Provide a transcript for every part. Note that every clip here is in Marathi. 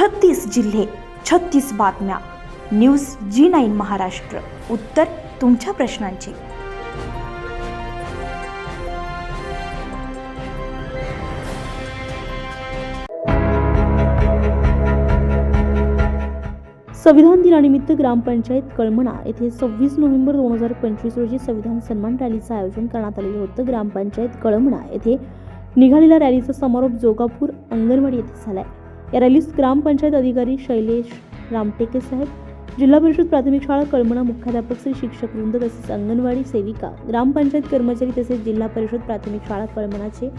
छत्तीस जिल्हे छत्तीस बातम्या. News G nine Maharashtra. उत्तर तुमच्या प्रश्नांची. संविधान दिनानिमित्त ग्रामपंचायत कळमणा येथे सव्वीस नोव्हेंबर दोन हजार पंचवीस रोजी संविधान सन्मान रॅलीचं आयोजन करण्यात आलेलं होतं. ग्रामपंचायत कळमणा येथे निघालेल्या रॅलीचा समारोप जोगापूर अंगणवाडी येथे झाला आहे या रॅलीस ग्रामपंचायत अधिकारी शैलेश रामटेके साहेब जिल्हा परिषद प्राथमिक शाळा कळमणा मुख्याध्यापक श्री शिक्षक वृंद तसेच अंगणवाडी सेविका ग्रामपंचायत कर्मचारी तसेच जिल्हा परिषद प्राथमिक शाळा कळमणाचे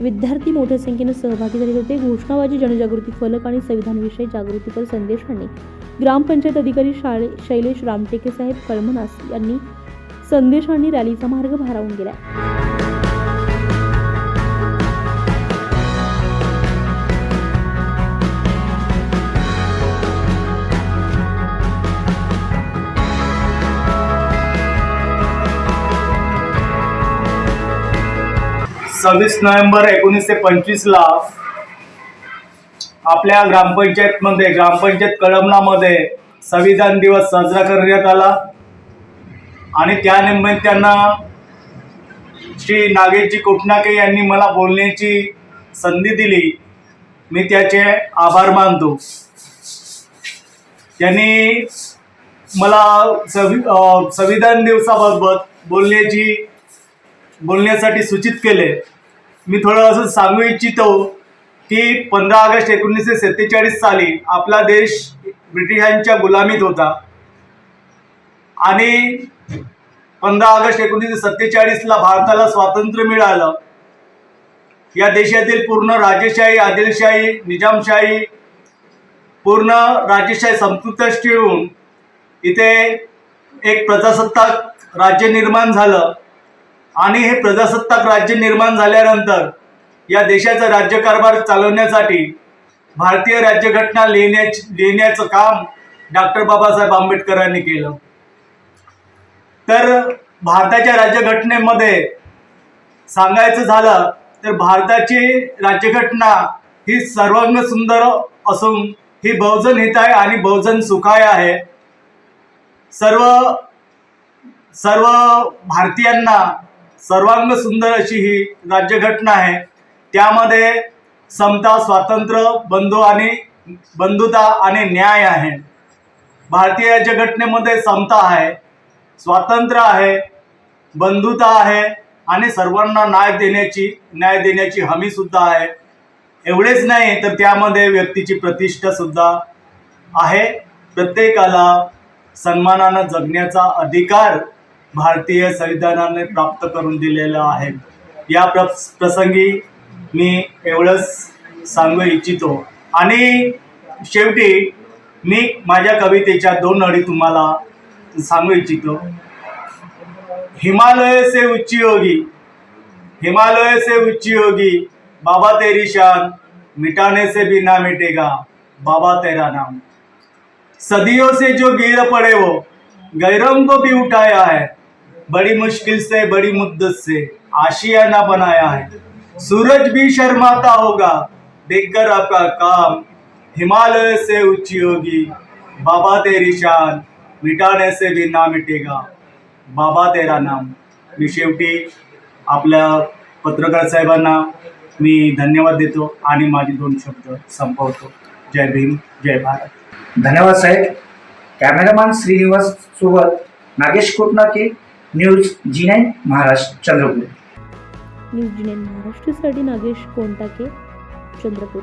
विद्यार्थी मोठ्या संख्येने सहभागी झाले होते. घोषणाबाजी जनजागृती फलक आणि संविधानविषयी जागृतीपर संदेशांनी ग्रामपंचायत अधिकारी शाळे शैलेश रामटेके साहेब कळमनास यांनी संदेशांनी रॅलीचा मार्ग भारावून गेला. सव्वीस नोव्हेंबर एकोणीसशे पंचवीसला आपल्या ग्रामपंचायतमध्ये ग्रामपंचायत कळमनामध्ये संविधान दिवस साजरा करण्यात आला. आणि त्या त्यांना श्री नागेशजी कोटनाके यांनी मला बोलण्याची संधी दिली. मी त्याचे आभार मानतो. त्यांनी मला सवि संविधान दिवसाबाबत बोलण्याची बोलण्यासाठी सूचित केले. मी थोडं असं सांगू इच्छितो की पंधरा ऑगस्ट एकोणीसशे सत्तेचाळीस साली आपला देश ब्रिटिशांच्या गुलामीत होता. आणि पंधरा ऑगस्ट एकोणीसशे सत्तेचाळीसला भारताला स्वातंत्र्य मिळालं. या देशातील पूर्ण राजेशाही आदिलशाही निजामशाही पूर्ण राजेशाही संपुष्टात ठेवून इथे एक प्रजासत्ताक राज्य निर्माण झालं. आणि हे प्रजासत्ताक राज्य निर्माण झाल्यानंतर या देशाचा राज्यकारभार चालवण्यासाठी भारतीय राज्यघटना लिहिण्याच लिहिण्याचं काम डॉक्टर बाबासाहेब आंबेडकरांनी केलं. तर भारताच्या राज्यघटनेमध्ये सांगायचं झालं तर भारताची राज्यघटना ही सर्वांग सुंदर असून ही बहुजन हित आहे आणि बहुजन सुखाय आहे. सर्व सर्व भारतीयांना सर्वांग सुंदर अशी ही राज्यघटना आहे. त्यामध्ये समता स्वातंत्र्य बंधू आणि बंधुता आणि न्याय आहे. भारतीय राज्यघटनेमध्ये समता आहे स्वातंत्र्य आहे बंधुता आहे आणि सर्वांना न्याय देण्याची न्याय देण्याची हमी सुद्धा आहे. एवढेच नाही तर त्यामध्ये व्यक्तीची प्रतिष्ठा सुद्धा आहे. प्रत्येकाला सन्मानानं जगण्याचा अधिकार भारतीय संविधानाने प्राप्त करून दिलेलं आहे. या प्र प्रसंगी मी एवढंच सांगू इच्छितो. आणि शेवटी मी माझ्या कवितेच्या दोन अडी तुम्हाला सांगू इच्छितो. हिमालय से उच्ची योगी हिमालय से उच्ची योगी बाबा तेरी शान मिटाने से भी ना मिटेगा बाबा तेरा नाम. सदियों से जो गिर पड़े वो गैरम को भी उठाया है बड़ी मुश्किल से, बड़ी मुद्दत से आशियाना बनाया है। सूरज भी शर्माता होगा, देखकर आपका काम हिमालय से ऊँची होगी। बाबा तेरी शान मिटाने से भी ना मिटेगा। बाबा तेरा नाम मी शेवटी आपल्या पत्रकार साहेबांना मी धन्यवाद देतो आणि माझे दोन शब्द संपवतो. जय भीम, जय भारत. धन्यवाद साहेब. कॅमेरामॅन श्रीनिवास सोबत Nagesh Kotnake news G nine Maharashtra Chandrapur. News G nine महाराष्ट्रसाठी Nagesh Kontake Chandrapur.